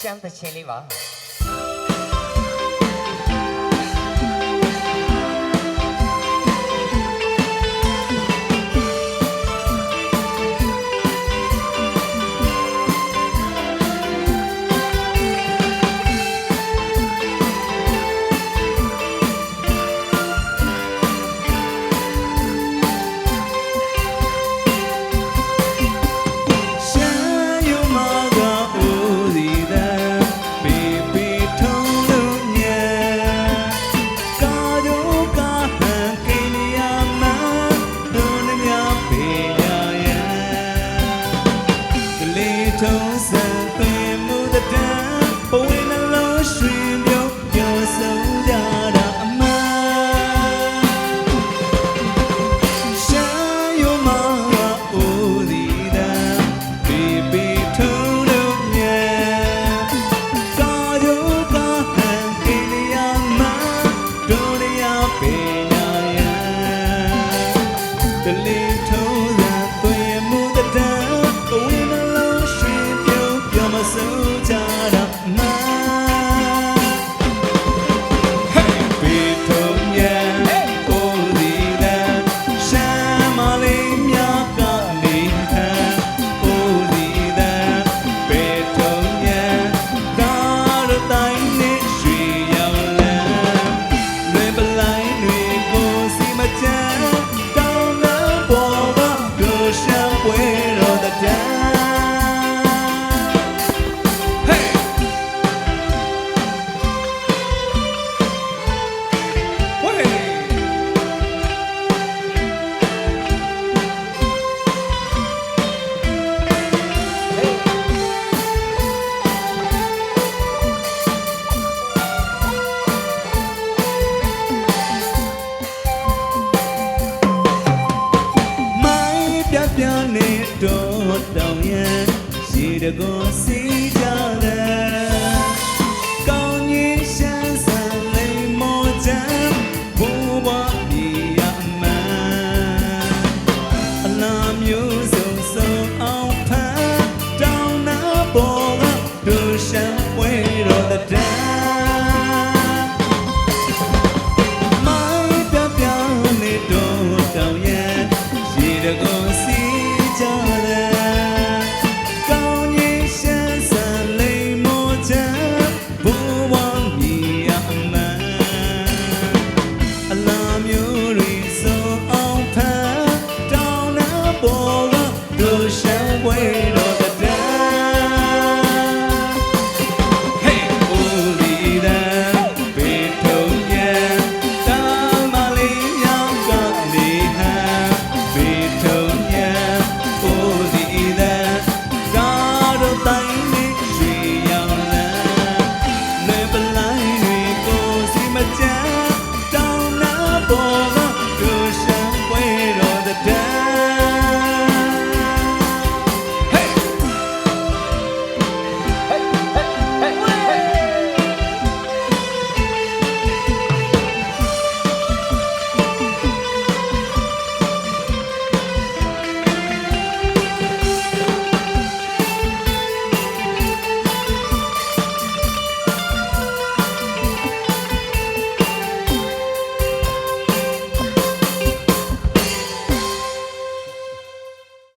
ရှမ်းသချင်း စံ တကောစီကြတယ်ကောင်းကြီးရှမ်းစံလိမ်မောချမ်းဘဝ